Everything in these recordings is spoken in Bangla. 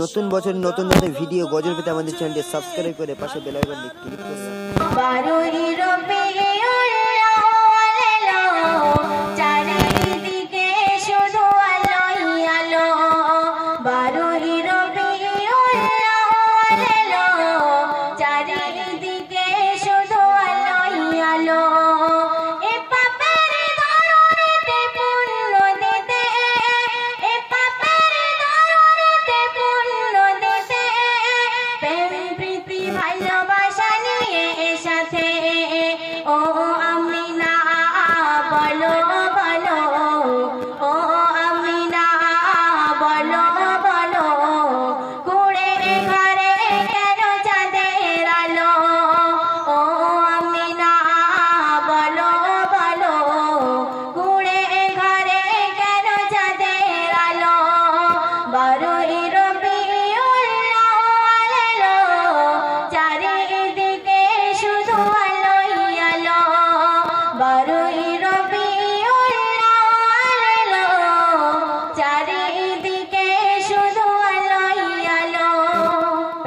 নতুন বছর নতুন নতুন ভিডিও গজল পেতে আমাদের চ্যানেলটি সাবস্ক্রাইব করে পাশে বেলাইবার দেখতে ক্লিক করুন।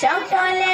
Chocolate.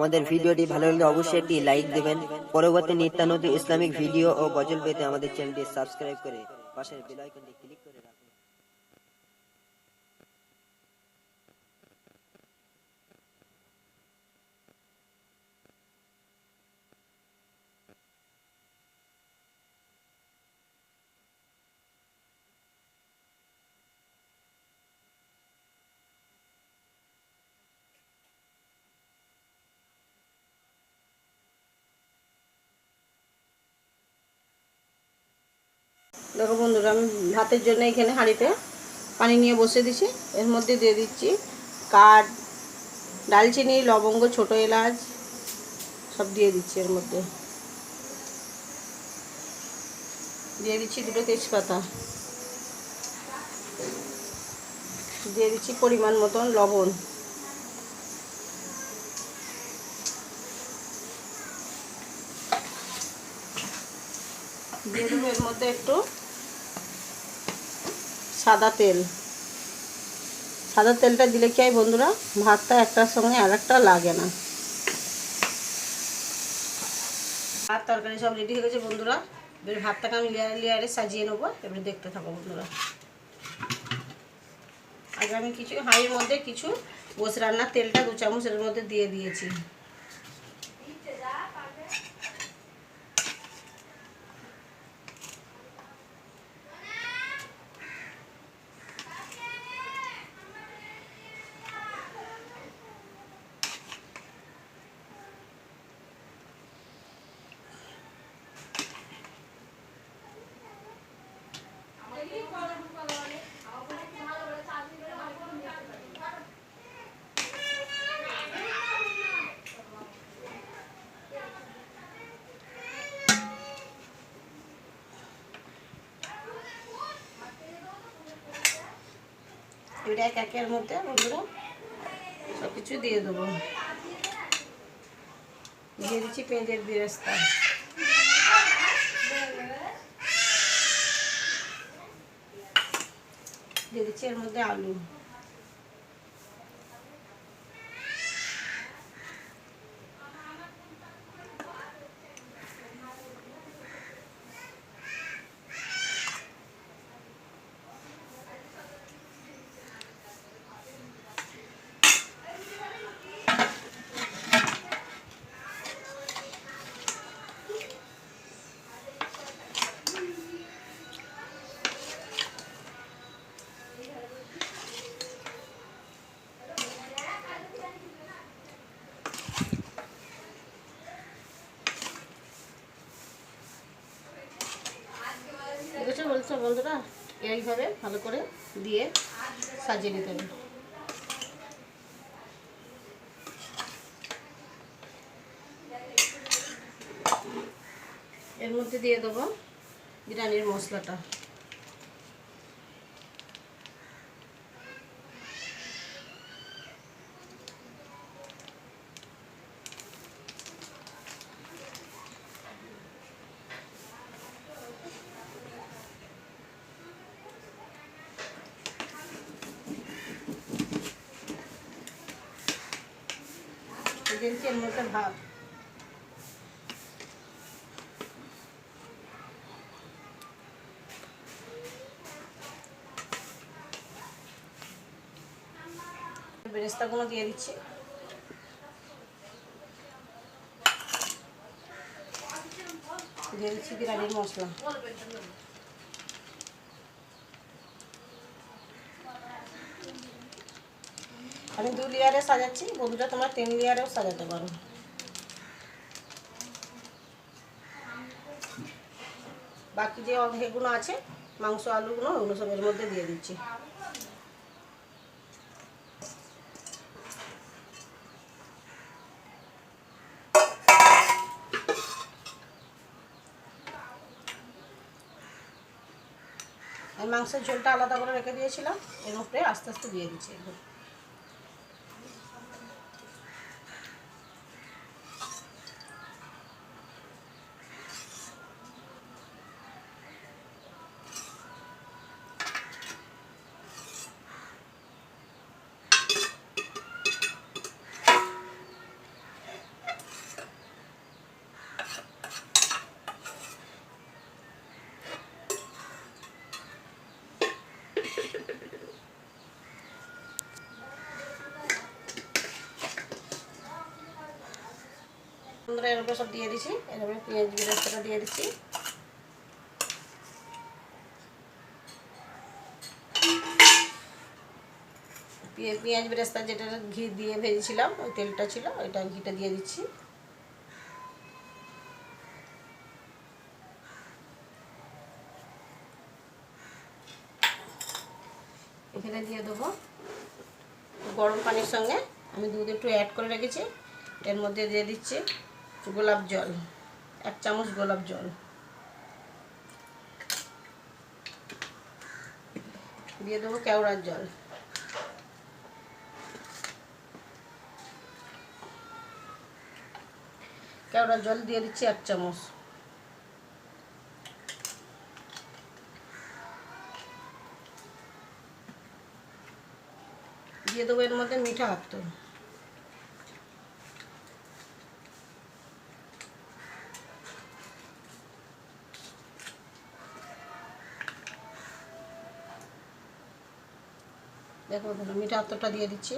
আমাদের ভিডিওটি ভালো লাগলে অবশ্যই একটি লাইক দেবেন। পরবর্তী নিত্যানন্দ ইসলামিক ভিডিও ও গজল পেতে আমাদের চ্যানেলটি সাবস্ক্রাইব করে পাশের বেল আইকনটি ক্লিক আমি ভাতের জন্য এখানে হাঁড়িতে পানি নিয়ে বসে দিছি এর মধ্যে দিয়ে দিচ্ছি কাঠ, ডালচিনি, লবঙ্গ, ছোট এলাচ, সব দিয়ে দিচ্ছি এর মধ্যে। দিয়ে দিচ্ছি দুটো তেজপাতা। দিয়ে দিচ্ছি পরিমাণ মতন লবণ। দিয়ে দেবো এর মধ্যে একটু সাদা তেল। সাদা তেলটা দিলে কি হয় বন্ধুরা? ভাতটা একটার সঙ্গে আর একটা লাগে না। ভাত, তরকারি সব রেডি হয়ে গেছে বন্ধুরা। এবার ভাতটাকে আমি লেয়ারে লেয়ারে সাজিয়ে নেব। এবারে দেখতে থাকো বন্ধুরা। আগে আমি কিছু হাঁড়ির মধ্যে কিছু বসে রান্নার তেলটা দু চামচ এর মধ্যে দিয়ে দিয়েছি। এটা এক একের মধ্যে বন্ধুরা সব কিছু দিয়ে দেবো। দিয়ে দিচ্ছি পেঁয়াজের বিরেস্তা। দিয়ে দিচ্ছি এর মধ্যে আলু। বন্ধুরা এইভাবে ভালো করে দিয়ে সাজিয়ে নিতে হবে। এর মধ্যে দিয়ে দেবো বিরিয়ানির মশলাটা। এর মধ্যে ভাত বেরেস্তাগুলো দিয়ে দিচ্ছি দিয়ে দিচ্ছি বিরিয়ানির মশলা আমি দু লেয়ারে সাজাচ্ছি, বন্ধুরা তোমরা তিন লেয়ারেও সাজাতে পারো। বাকি যে অর্ধেকগুলো আছে, মাংস, আলুগুলো ওগুলো সব এর মধ্যে দিয়ে দিচ্ছি। আর মাংসের ঝোলটা আলাদা করে রেখে দিয়েছিলাম, এর উপরে আস্তে আস্তে দিয়ে দিচ্ছি। বন্ধুরা এর উপরে সব দিয়ে দিচ্ছি এর উপরে পেঁয়াজ বিরাস্তাটা দিয়ে দিচ্ছি পেঁয়াজ বেরেস্তা যেটা ঘি দিয়ে ভেজেছিলাম, ওই তেলটা ছিল, ওইটা ঘিটা দিয়ে দিচ্ছি। এখানে দিয়ে দেবো গরম পানির সঙ্গে। আমি দুধ একটু অ্যাড করে রেখেছি। এর মধ্যে দিয়ে দিচ্ছি গোলাপ জল, এক চামচ গোলাপ জল। দিয়ে দেবো কেওড়ার জল। কেওড়ার জল দিয়ে দিচ্ছি এক চামচ। দিয়ে দেবো এর মধ্যে মিঠা আতর দেখো দেখো, মিঠা আতরটা দিয়ে দিচ্ছি।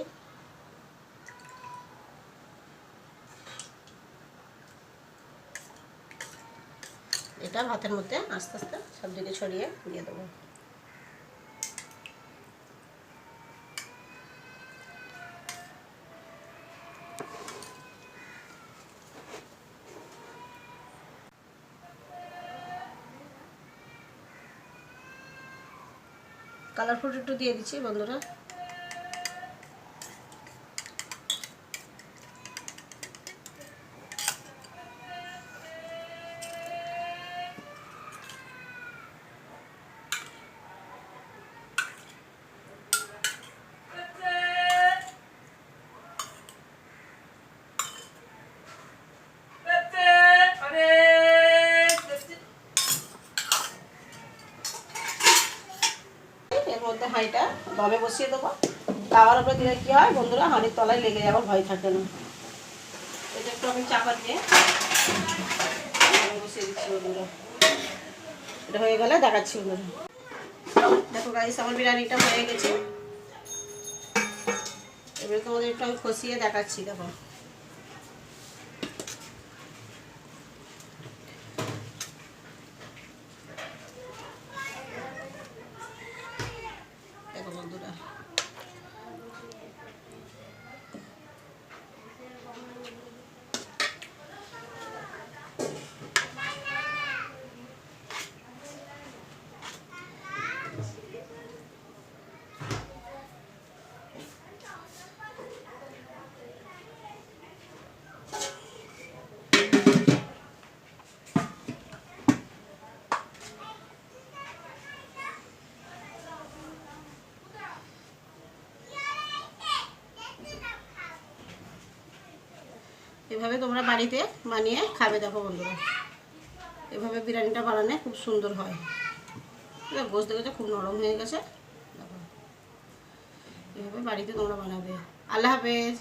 এটা ভাতের মধ্যে আস্তে আস্তে সব দিকে ছড়িয়ে দিয়ে দেবো। কালারফুল একটু দিয়ে দিচ্ছি বন্ধুরা এর মধ্যে হাঁড়িটা দমে বসিয়ে দেবো। তাওয়ার উপরে দিলে কী হয় বন্ধুরা, হাঁড়ির তলায় লেগে যাওয়ার ভয় থাকে না। এটা একটু আমি চাপা দিয়ে বসিয়ে দিচ্ছি বন্ধুরা। এটা হয়ে গেলে দেখাচ্ছি বন্ধুরা। দেখো গাইস আমার বিরিয়ানিটা হয়ে গেছে। এবারে তোমাদের একটু আমি খসিয়ে দেখাচ্ছি দেখো দেখো বন্ধুরা এভাবে তোমরা বাড়িতে বানিয়ে খাবে, দেখো বন্ধুরা। এভাবে বিরিয়ানিটা বানালে খুব সুন্দর হয়। গোস দেখেছ, খুব নরম হয়ে গেছে। দেখো। এভাবে বাড়িতে তোমরা বানাবে। আল্লাহ হাফেজ।